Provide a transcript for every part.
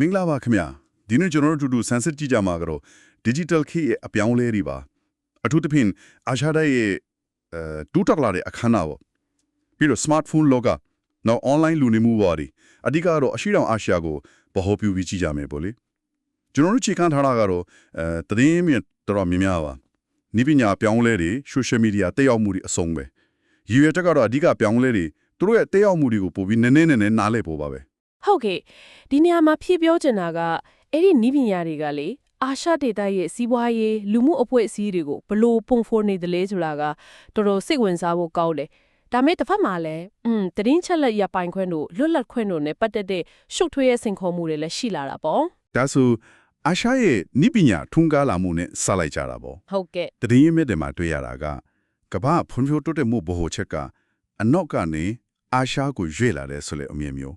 မင်္ဂလာပါခင်ဗျာဒီနေ့ကျွန်တော်တို့အတူတူ sunset ကြည့်ကြမှာကတော့ digital key ရဲ့အပြောင်းအလဲတွေပါအထူးသဖြင့်အာရှတိုက်ရဲ့အဲတူတက်လာတဲ့အခမ်းအနားပေါ့ပြီးတော့ smartphone လောကနောက် online လူနေမှုပါတွေအဓိကတော့အရှိတောင်အာရှကိုဗဟိုပြုပြီးကြည့်ကြမယ်ပေါ့လေကျွန်တော်တို့ချိန်ခံထားတာကတော့အဲသတင်းမြင်တော်တော်များများပါနိပညာပြောင်းလဲတွေ social media တက်ရောက်မှုတွေအစုံပဲရည်ရွယ်ချက်ကတော့အဓိကပြောင်းလဲတွေသူတို့ရဲ့တက်ရောက်မှုတွေကိုပို့ပြီးနည်းနည်းနည်းနည်းနားလည်ဖို့ပါပဲ ဟုတ်ကဲ့ဒီနေရာမှာဖြည့်ပြောချင်တာကအဲ့ဒီနီးပညာတွေကလေအာရှဒေသရဲ့စီးပွားရေးလူမှုအဖွဲ့အစည်းတွေကိုဘလို့ပုံဖော်နေတယ်လဲဆိုတာကတော်တော်စိတ်ဝင်စားဖို့ကောင်းတယ်ဒါမဲ့တစ်ဖက်မှာလည်းอืมတရင်ချက်လက်ရပိုင်ခွင့်တို့လွတ်လပ်ခွင့်တို့နဲ့ပတ်သက်တဲ့ရှုပ်ထွေးရဲ့စိန်ခေါ်မှုတွေလည်းရှိလာတာပေါ့ဒါဆိုအာရှရဲ့နိပညာထွန်းကားလာမှုနဲ့စလိုက်ကြတာပေါ့ဟုတ်ကဲ့တရင်ရမြစ်တွေမှာတွေ့ရတာကကမ္ဘာဖွံ့ဖြိုးတိုးတက်မှုဗဟိုချက်ကအနောက်ကနေအာရှကိုရွေ့လာတယ်ဆိုလေအမြင်မျိုး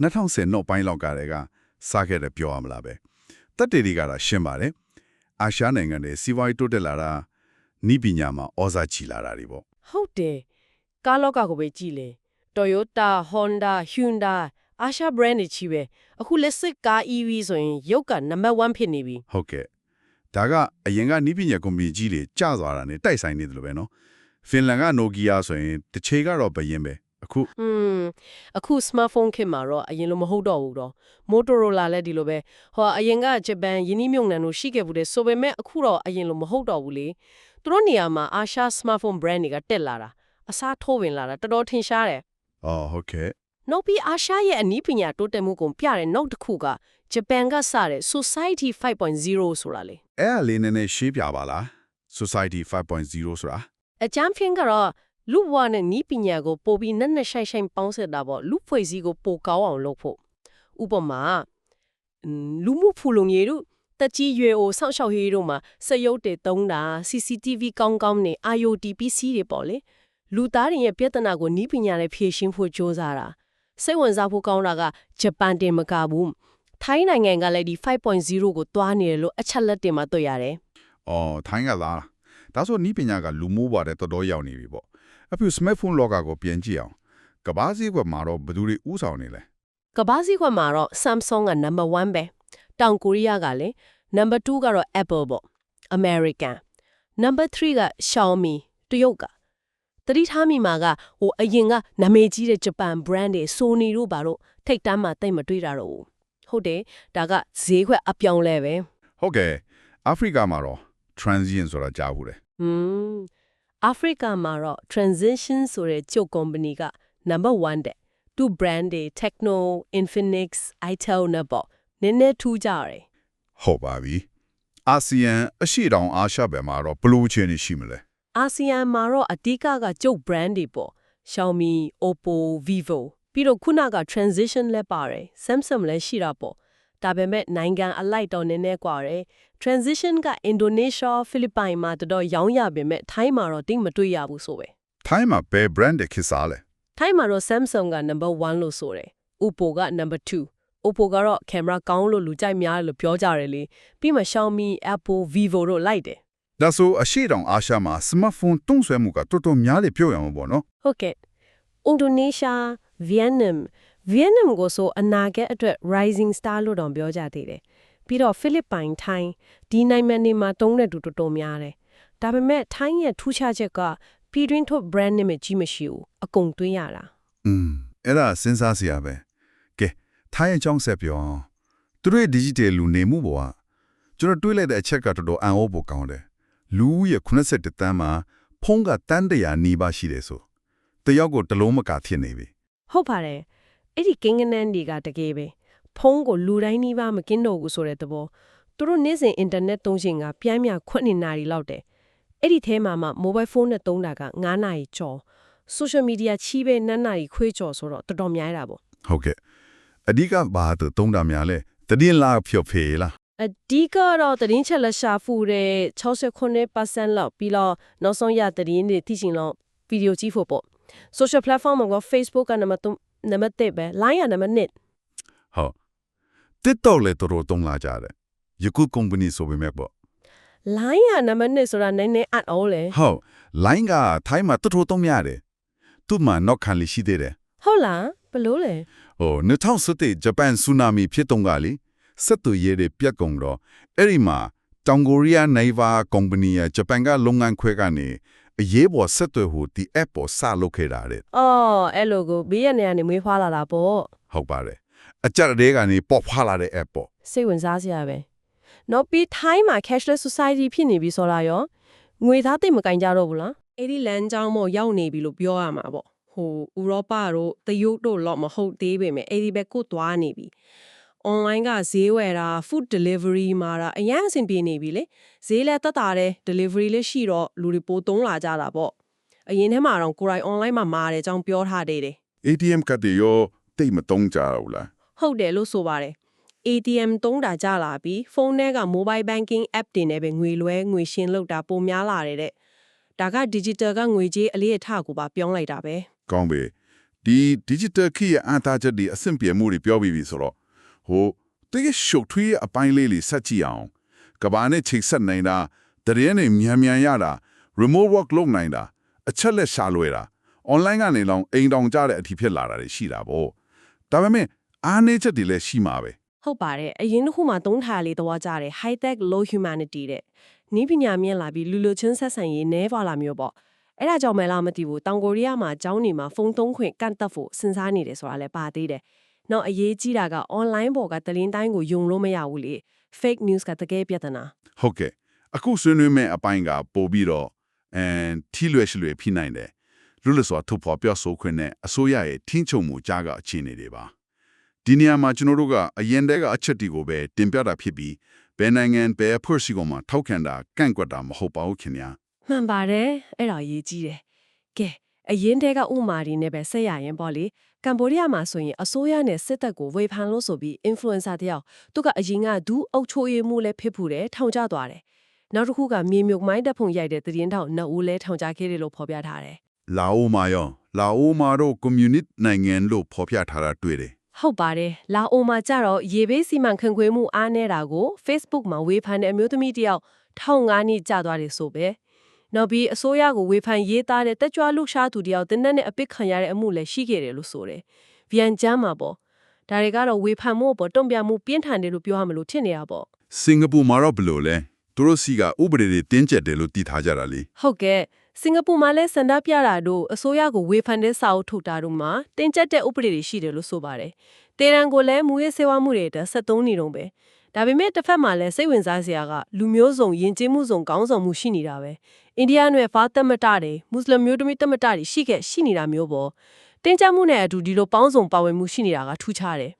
2010နောက်ပိုင်းလောက်ကတည်းကစားခဲ့တယ်ပြောရမလားပဲတက်တေတွေကတော့ရှင်းပါတယ်အာရှနိုင်ငံတွေစီးပွားရေးတိုးတက်လာတာနိပညာမှာဩဇာချီလာတာတွေပေါ့ဟုတ်တယ်ကားလောကကိုပဲကြည့်လေ Toyota Honda Hyundai အာရှ brand တွေချီပဲအခုလက်စစ်ကား EV ဆိုရင်ရုပ်ကနံပါတ်1ဖြစ်နေပြီဟုတ်ကဲ့ဒါကအရင်ကနိပညာကုမ္ပဏီကြီးတွေကျသွားတာနဲ့တိုက်ဆိုင်နေတယ်လို့ပဲနော်ဖင်လန်က Nokia ဆိုရင်တစ်ချိန်ကတော့ဘယင်းပဲ အခုอืมအခု smartphone ခေတ်မှာတော့အရင်လိုမဟုတ်တော့ဘူးတော့ Motorola လည်းဒီလိုပဲဟောအရင်ကဂျပန်ယင်းနှိမြုံနှံတို့ရှိခဲ့ဘူးတဲ့ဆိုပေမဲ့အခုတော့အရင်လိုမဟုတ်တော့ဘူးလေသူတို့နေရာမှာအာရှ smartphone brand တွေကတက်လာတာအစားထိုးဝင်လာတာတော်တော်ထင်ရှားတယ်အော်ဟုတ်ကဲ့နောက်ပြီးအာရှရဲ့အနည်းပညာတိုးတက်မှုကိုပြတဲ့နောက်တစ်ခုကဂျပန်ကစတဲ့ Society 5.0ဆိုတာလေအဲ့အလေးနည်းနည်းရှင်းပြပါလား society 5.0ဆိုတာအကြမ်းဖျင်းကတော့ လူဘဝနဲ့နီးပညာကိုပိုပြီးနက်နက်ရှိုင်ရှိုင်ပေါင်းစပ်တာပေါ့လူဖွဲ့စည်းကိုပိုကောင်းအောင်လုပ်ဖို့ဥပမာအင်းလူမှုဖူလုံရေးတို့တက်ကြီးရွယ်အိုစောင့်ရှောက်ရေးတို့မှာစက်ရုပ်တွေတုံးတာ CCTV ကောင်းကောင်းနဲ့ IoT PC တွေပေါ့လေလူသားတွေရဲ့ပြဿနာကိုနီးပညာနဲ့ဖြေရှင်းဖို့ကြိုးစားတာစိတ်ဝင်စားဖို့ကောင်းတာကဂျပန်တင်မကဘူးထိုင်းနိုင်ငံကလည်းဒီ5.0ကိုတွားနေတယ်လို့အချက်လက်တင်မှာတွေ့ရတယ်အော်ထိုင်းကလားဒါဆိုနီးပညာကလူမိုးပါတယ်တော်တော်ရောက်နေပြီပေါ့ အပြူ smartphone လောကကိုပြန်ကြည့်အောင်ကဘာစည်းကမှာတော့ဘယ်သူတွေဥဆောင်နေလဲကမ္ဘာစည်းခွက်မှာတော့ Samsung က number 1ပဲတောင်ကိုရီးယားကလည်း number 2ကတော့ Apple ပေါ့ American number 3က Xiaomi တရုတ်ကတတိထားမိမှာကဟိုအရင်ကနာမည်ကြီးတဲ့ဂျပန် brand တွေ Sony တို့ဘာလို့ထိတ်တန်းမှာတိတ်မတွေ့တာတော့ဘူးဟုတ်တယ်ဒါကဈေးခွက်အပြောင်းလဲပဲဟုတ်ကဲ့အာဖရိကမှာတော့ transient ဆိုတာကြားဘူးတယ်ဟွန်း အာဖရိကမှာတော့ Transition ဆိုတဲ့ကျုပ် company က number 1တဲ့သူ brand တွေ Techno Infinix Itel နဲ့ပေါ့နည်းနည်းထူးကြတယ်ဟုတ်ပါပြီအာဆီယံအရှိတောင်အာရှဘက်မှာတော့ဘယ်လိုအခြေအနေရှိမလဲအာဆီယံမှာတော့အဓိကကကျုပ် brand တွေပေါ့ Xiaomi, Oppo, Vivo ပြီးတော့ခုနက transition လည်းပါတယ် Samsung လည်းရှိတာပေါ့ ဒါပေမဲ့နိုင်ငံအလိုက်တော့နည်းနည်းကွာတယ် transition ကအင်ဒိုနီးရှားဖိလစ်ပိုင်မှာတော်တော်ရောင်းရပေမဲ့ထိုင်းမှာတော့တိမတွေ့ရဘူးဆိုပဲထိုင်းမှာဘယ် brand တွေခေစားလဲထိုင်းမှာတော့ Samsung က number 1လို့ဆိုတယ် Oppo က number 2 Oppo ကတော့ကင်မရာကောင်းလို့လူကြိုက်များတယ်လို့ပြောကြတယ်လေပြီးမှ Xiaomi Apple Vivo တို့လိုက်တယ်ဒါဆိုအရှိတောင်အာရှမှာ smartphone တုံးဆွဲမှုကတော်တော်များလေပြောရမှာပေါ့နော်ဟုတ်ကဲ့အင်ဒိုနီးရှား Vietnam Vietnam ကိုဆိုအနာဂတ်အတွက် rising star လို့တောင်ပြောကြသေးတယ်ပြီးတော့ Philippines ထိုင်းဒီနိုင်ငံတွေမှာတုံးတဲ့တူတော်တော်များတယ်ဒါပေမဲ့ထိုင်းရဲ့ထူးခြားချက်ကပြည်တွင်းထုတ် brand နဲ့ကြီးမရှိဘူးအကုန်တွင်းရတာอืมအဲ့ဒါစဉ်းစားစရာပဲကဲထိုင်းအကြောင်းဆက်ပြောအောင်သူတို့ရဲ့ digital လူနေမှုပေါ်ကကျွန်တော်တွေးလိုက်တဲ့အချက်ကတော်တော်အံ့ဩဖို့ကောင်းတယ်လူဦးရဲ့81တန်းမှာဖုန်းကတန်းတရာနီးပါးရှိတယ်ဆိုတယောက်ကိုတစ်လုံးမကဖြစ်နေပြီဟုတ်ပါတယ် အဲ့ဒီကင်းကနန်းတွေကတကယ်ပဲဖုန်းကိုလူတိုင်းနှီးပါမကင်းတော့ဘူးဆိုတဲ့သဘောသူတို့နေ့စဉ်အင်တာနက်သုံးချိန်ကပြိုင်းမြခွက်နေနာရီလောက်တယ်အဲ့ဒီထဲမှာမှ mobile phone နဲ့သုံးတာက9နာရီကျော် social media ချီးပဲ9နာရီခွေးကျော်ဆိုတော့တော်တော်များရတာပေါ့ဟုတ်ကဲ့အဓိကဘာသူတုံးတာများလဲတည်င်းလာဖြော်ဖေလားအဓိကတော့သတင်းချက်လက်ရှာဖူတဲ့69%လောက်ပြီးတော့နောက်ဆုံးရသတင်းတွေသိချင်လို့ဗီဒီယိုကြည့်ဖို့ပေါ့ social platform မှာက Facebook ကနံပါတ်3 နံပါတ်1ပဲ line ကနံပါတ်2ဟုတ် TikTok လည်းတော်တော်တုံးလာကြတယ်ယခု company ဆိုပေမဲ့ပေါ့ line ကနံပါတ်2ဆိုတာနည်းနည်းအပ်အောင်လေဟုတ် line ကထိုင်းမှာတော်တော်တုံးရတယ်သူ့မှာ knock ခံလိရှိသေးတယ်ဟုတ်လားဘယ်လို့လဲဟို2017ဂျပန်ဆူနာမီဖြစ်တုန်းကလေဆက်သွယ်ရေးတွေပြတ်ကုန်တော့အဲ့ဒီမှာတောင်ကိုရီးယားနိုင်ဗာကုမ္ပဏီရဲ့ဂျပန်ကလုပ်ငန်းခွဲကနေ အရေးပေါ်ဆက်သွယ်ဟိုဒီ app ပေါ်စလုပ်ခဲ့တာတဲ့အော်အဲ့လိုကိုဘေးရနေကနေမွေးဖွားလာတာပေါ့ဟုတ်ပါတယ်အကြက်တဲ့ကနေပေါ်ဖွာလာတဲ့ app ပေါ့စိတ်ဝင်စားစရာပဲနောက်ပြီး time မှာ cashless society ဖြစ်နေပြီဆိုတာရောငွေသားသိပ်မကင်ကြတော့ဘူးလားအဲ့ဒီလမ်းကြောင်းမို့ရောက်နေပြီလို့ပြောရမှာပေါ့ဟိုဥရောပတို့တရုတ်တို့တော့မဟုတ်သေးပေမဲ့အဲ့ဒီဘက်ကိုသွားနေပြီ online ကဈေးဝယ်တာ food delivery မှာတာအရင်အဆင်ပြေနေပြီလေဈေးလည်းတက်တာတယ် delivery လည်းရှိတော့လူတွေပိုသုံးလာကြတာပေါ့အရင်ထဲမှာတော့ကိုယ်တိုင် online မှာမာတယ်အကြောင်းပြောထားသေးတယ် ATM ကတည်းရောတိတ်မတုံးကြဘူးလားဟုတ်တယ်လို့ဆိုပါတယ် ATM သုံးတာကြလာပြီးဖုန်းထဲက mobile banking app တွေနဲ့ပဲငွေလွှဲငွေရှင်းလုပ်တာပုံများလာတယ်တဲ့ဒါက digital ကငွေကြေးအလေးအထကိုပါပြောင်းလိုက်တာပဲကောင်းပြီဒီ digital key ရဲ့အသားချက်ဒီအဆင့်ပြေမှုတွေပြောပြီးပြီဆိုတော့ ဟိုတကယ်ရှုပ်ထွေးအပိုင်းလေးလေးဆက်ကြည့်အောင်ကဘာနဲ့ချိတ်ဆက်နေတာတရင်နဲ့မြန်မြန်ရတာ remote work လုပ်နိုင်တာအချက်လက်ရှာလွယ်တာ online ကနေလောင်အိမ်တောင်ကြတဲ့အထိဖြစ်လာတာတွေရှိတာပေါ့ဒါပေမဲ့အားနည်းချက်တွေလည်းရှိမှာပဲဟုတ်ပါတယ်အရင်တစ်ခုမှသုံးထားလေးတော့ကြတယ် high tech low humanity တဲ့နီးပညာမြင့်လာပြီးလူလူချင်းဆက်ဆံရေးနဲပါလာမျိုးပေါ့အဲ့ဒါကြောင့်မဲလားမသိဘူးတောင်ကိုရီးယားမှာကျောင်းနေမှာဖုန်းသုံးခွင့်ကန့်သက်ဖို့စဉ်းစားနေတယ်ဆိုတာလည်းပါသေးတယ် နောက်အရေးကြီးတာက online ပေါ်ကတလင်းတိုင်းကိုယုံလို့မရဘူးလေ fake news ကတကယ်ပြဿနာဟုတ်ကဲ့အခုဆွေးနွေးမယ့်အပိုင်းကပို့ပြီးတော့အမ်ထီလွယ်ရှလွယ်ဖြစ်နိုင်တယ်လူလစွာထုတ်ဖော်ပြောဆိုခွင့်နဲ့အစိုးရရဲ့ထင်းချုံမှုကြားကအခြေအနေတွေပါဒီနေရာမှာကျွန်တော်တို့ကအရင်တည်းကအချက်တွေကိုပဲတင်ပြတာဖြစ်ပြီးဘယ်နိုင်ငံဘယ်အဖွဲ့အစည်းကမှထောက်ခံတာကန့်ကွက်တာမဟုတ်ပါဘူးခင်ဗျာမှန်ပါတယ်အဲ့ဒါအရေးကြီးတယ်ကဲ အရင်တည်းကဥမာတွေနဲ့ပဲဆက်ရရင်ပေါ့လေကမ်ဘောဒီးယားမှာဆိုရင်အစိုးရနဲ့စစ်တပ်ကိုဝေဖန်လို့ဆိုပြီး influencer တယောက်သူကအရင်ကဒူးအုပ်ချိုးရေးမှုလည်းဖြစ်ဖူးတယ်ထောင်ချသွားတယ်နောက်တစ်ခုကမြေမြုပ်မိုင်းတပ်ဖုန်ရိုက်တဲ့သတင်းတောက်နှစ်ဦးလည်းထောင်ချခဲ့တယ်လို့ဖော်ပြထားတယ်လာအိုမှာရောလာအိုမှာတော့ကွန်မြူနစ်နိုင်ငံလို့ဖော်ပြထားတာတွေ့တယ်ဟုတ်ပါတယ်လာအိုမှာကြတော့ရေဘေးစီမံခန့်ခွဲမှုအားနေတာကို Facebook မှာဝေဖန်တဲ့အမျိုးသမီးတယောက်ထောင်ငါးနှစ်ကြာသွားတယ်ဆိုပဲ နောက်ပြီးအစိုးရကိုဝေဖန်ရေးသားတဲ့တက်ကြွလှရှားသူတယောက်တင်းနဲ့အပစ်ခံရတဲ့အမှုလည်းရှိခဲ့တယ်လို့ဆိုတယ်။ဗီယန်ကျမ်းမှာပေါ့ဒါတွေကတော့ဝေဖန်မှုပေါ်တုံ့ပြန်မှုပြင်းထန်တယ်လို့ပြောရမလို့ထင်နေရပေါ့စင်ကာပူမှာတော့ဘယ်လိုလဲသူတို့စီကဥပဒေတွေတင်းကျပ်တယ်လို့တည်ထားကြတာလေဟုတ်ကဲ့စင်ကာပူမှာလည်းစန္ဒပြတာတို့အစိုးရကိုဝေဖန်တဲ့စာအုပ်ထုတ်တာတို့မှာတင်ကျပ်တဲ့ဥပဒေတွေရှိတယ်လို့ဆိုပါတယ်။တေရန်ကိုလည်းမူရေးဆေးဝါးမှုတွေအတွက်73နေတုံးပဲ။ဒါပေမဲ့တစ်ဖက်မှာလည်းစိတ်ဝင်စားစရာကလူမျိုးစုံယဉ်ကျေးမှုစုံကောင်းဆောင်မှုရှိနေတာပဲ။ အိန္ဒိယနယ်ဖာသမတတွေမွတ်စလင်မျိုးသမီးသမတတွေရှိခဲ့ရှိနေတာမျိုးပေါ့။တင်ကျပ်မှုနဲ့အတူဒီလိုပေါင်းစုံပါဝင်မှုရှိနေတာကထူးခြားတယ်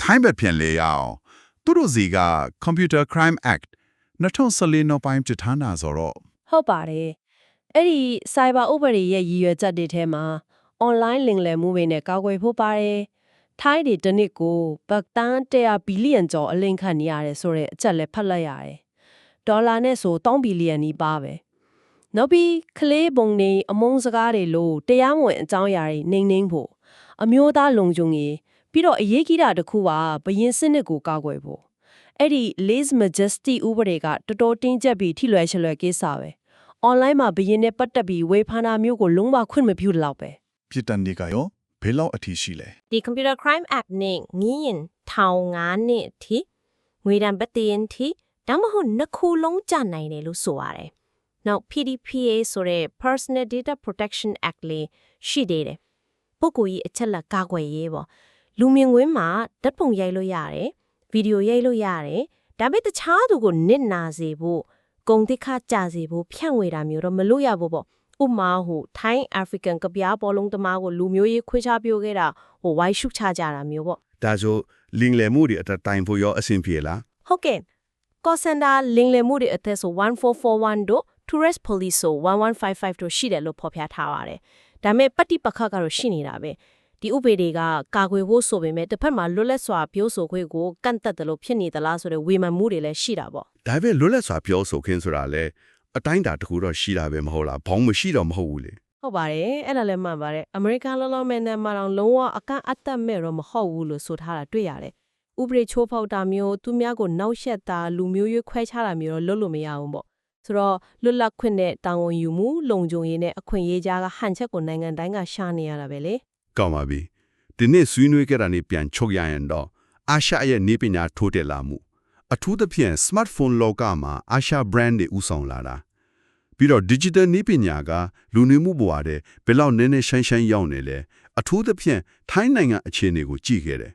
ထိုင်းဘက်ပြန်လေရအောင်သူတို့စီက Computer Crime Act 2014နောက်ပိုင်းပြဋ္ဌာန်းတာဆိုတော့။ဟုတ်ပါတယ်။အဲ့ဒီ cyber ဥပဒေရဲ့ရည်ရွယ်ချက်တွေထဲမှာ online လိမ်လည်မှုတွေနဲ့ကာကွယ်ဖို့ပါတယ်။ထိုင်းတွေတစ်နှစ်ကိုဘတ်တန်100ဘီလီယံကျော်အလိမ်ခံနေရတယ်ဆိုတဲ့အချက်လည်းဖတ်လိုက်ရတယ်။ဒေါ်လာနဲ့ဆို3ဘီလီယံနီးပါးပဲ။ နောက်ပြီးကလေးပုံနေအမုန်းစကားတွေလို့တရားမဝင်အကြောင်းအရာတွေနှိမ့်နှိမ့်ဖို့အမျိုးသားလုံခြုံရေးပြီးတော့အရေးကြီးတာတစ်ခုပါဘရင်စနစ်ကိုကာကွယ်ဖို့အဲ့ဒီ Liz Majesty ဥပဒေကတော်တော်တင်းကျပ်ပြီးထိလွယ်ရှလွယ်ကိစ္စပဲ။ online မှာဘရင်နဲ့ပတ်သက်ပြီးဝေဖန်တာမျိုးကိုလုံးဝခွင့်မပြုတော့ပဲ။ပြစ်ဒဏ်တွေကရောဘယ်လောက်အထိရှိလဲဒီ computer crime act နဲ့ငင်းရင်ထောင်ငါးနှစ်အထိငွေဒဏ်ပတ်တင်ထိဒါမှမဟုတ်နှစ်ခုလုံးကြနိုင်တယ်လို့ဆိုရတယ်။ နောက် PDPA ဆိုတဲ့ Personal Data Protection Act လေးရှိသေးတယ်။ပုဂ္ဂိုလ်ကြီးအချက်လက်ကာကွယ်ရေးပေါ့။လူမြင်ကွင်းမှာဓာတ်ပုံရိုက်လို့ရတယ်။ဗီဒီယိုရိုက်လို့ရတယ်။ဒါပေမဲ့တခြားသူကိုနစ်နာစေဖို့ဂုံတိခကြစေဖို့ဖြန့်ဝေတာမျိုးတော့မလုပ်ရဘူးပေါ့။ဥပမာဟို Thai African ကပြားပေါ်လုံးသမားကိုလူမျိုးရေးခွဲခြားပြိုခဲ့တာဟိုဝိုင်းရှုချကြတာမျိုးပေါ့ဒါဆိုလင်လယ်မှုတွေအတတိုင်ဖို့ရောအဆင်ပြေလားဟုတ်ကဲ့ call center လင်းလည်မှုတွေအသက်ဆို1441တို့ tourist police ဆို1155တို့ရှိတယ်လို့ဖော်ပြထားပါတယ်ဒါပေမဲ့ပฏิပက္ခကတော့ရှိနေတာပဲဒီဥပဒေကကာကွယ်ဖို့ဆိုပေမဲ့တစ်ဖက်မှာလွတ်လပ်စွာပြောဆိုခွင့်ကိုကန့်သက်တယ်လို့ဖြစ်နေသလားဆိုတဲ့ဝေဖန်မှုတွေလည်းရှိတာပေါ့ဒါပေမဲ့လွတ်လပ်စွာပြောဆိုခင်းဆိုတာလဲအတိုင်းတာတစ်ခုတော့ရှိတာပဲမဟုတ်လားဘောင်းမရှိတော့မဟုတ်ဘူးလေဟုတ်ပါတယ်အဲ့ဒါလည်းမှန်ပါတယ်အမေရိကန်လောလောမဲနဲ့မှတော့လုံးဝအကန့်အသတ်မဲ့တော့မဟုတ်ဘူးလို့ဆိုထားတာတွေ့ရတယ်ဥပဒေချိုးဖောက်တာမျိုးသူများကိုနှောက်ယှက်တာလူမျိုးရေးခွဲခြားတာမျိုးတော့လုပ်လို့မရဘူးပေါ့ ဆိုတော့လွတ်လပ်ခွင့်နဲ့တာဝန်ယူမှုလုံခြုံရေးနဲ့အခွင့်အရေးကြားကဟန်ချက်ကိုနိုင်ငံတိုင်းကရှာနေရတာပဲလေကောင်းပါပြီဒီနေ့ဆွေးနွေးကြတာနေပြန်ချုပ်ရရင်တော့အာရှရဲ့နေပညာထိုးတက်လာမှုအထူးသဖြင့် smartphone လောကမှာအာရှ brand တွေဥဆောင်လာတာပြီးတော့ digital နေပညာကလူနေမှုဘဝတဲ့ဘယ်လောက်နည်းနည်းရှိုင်းရှိုင်းရောက်နေလဲအထူးသဖြင့်ထိုင်းနိုင်ငံအခြေအနေကိုကြည့်ခဲ့တယ်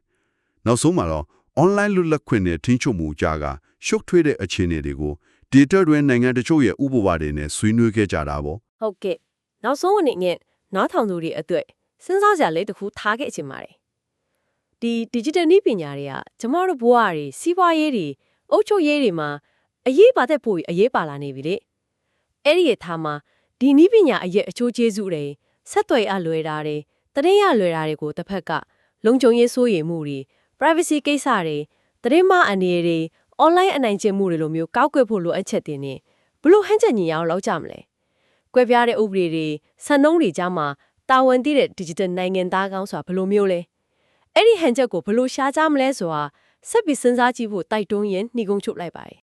နောက်ဆုံးမှာတော့ online လွတ်လပ်ခွင့်နဲ့ထိန်းချုပ်မှုကြားကရှုပ်ထွေးတဲ့အခြေအနေတွေကို data တွင်နိုင်ငံတချို့ရဲ့ဥပဒေတွေနဲ့ဆွေးနွေးခဲ့ကြတာပေါ့ဟုတ်ကဲ့နောက်ဆုံးအနေနဲ့နားထောင်သူတွေအတွက်စဉ်းစားကြလေးတစ်ခုထားခဲ့ချင်ပါတယ်ဒီ digital နည်းပညာတွေကကျမတို့ဘဝတွေစီးပွားရေးတွေအုပ်ချုပ်ရေးတွေမှာအရေးပါတဲ့ပို့ပြီးအရေးပါလာနေပြီလေအဲ့ဒီရထားမှာဒီနည်းပညာအရဲ့အချိုးကျေးဇူးတွေဆက်သွယ်အလွယ်တာတွေတရင်ရလွယ်တာတွေကိုတစ်ဖက်ကလုံခြုံရေးစိုးရိမ်မှုတွေ privacy ကိစ္စတွေတရင်မအနေတွေ online အနိုင်ကျင့်မှုတွေလိုမျိုးကောက်ကွယ်ဖို့လိုအပ်ချက်တွေနေဘလို့ဟန်ချက်ညီအောင်လောက်ကြမလဲကွဲပြားတဲ့ဥပဒေတွေစံနှုန်းတွေကြားမှာတာဝန်တည်တဲ့ digital နိုင်ငံသားကောင်းဆိုတာဘယ်လိုမျိုးလဲအဲ့ဒီဟန်ချက်ကိုဘယ်လိုရှားကြမလဲဆိုတာဆက်ပြီးစဉ်းစားကြည့်ဖို့တိုက်တွန်းရင်နှီးကုန်းချုပ်လိုက်ပါတယ်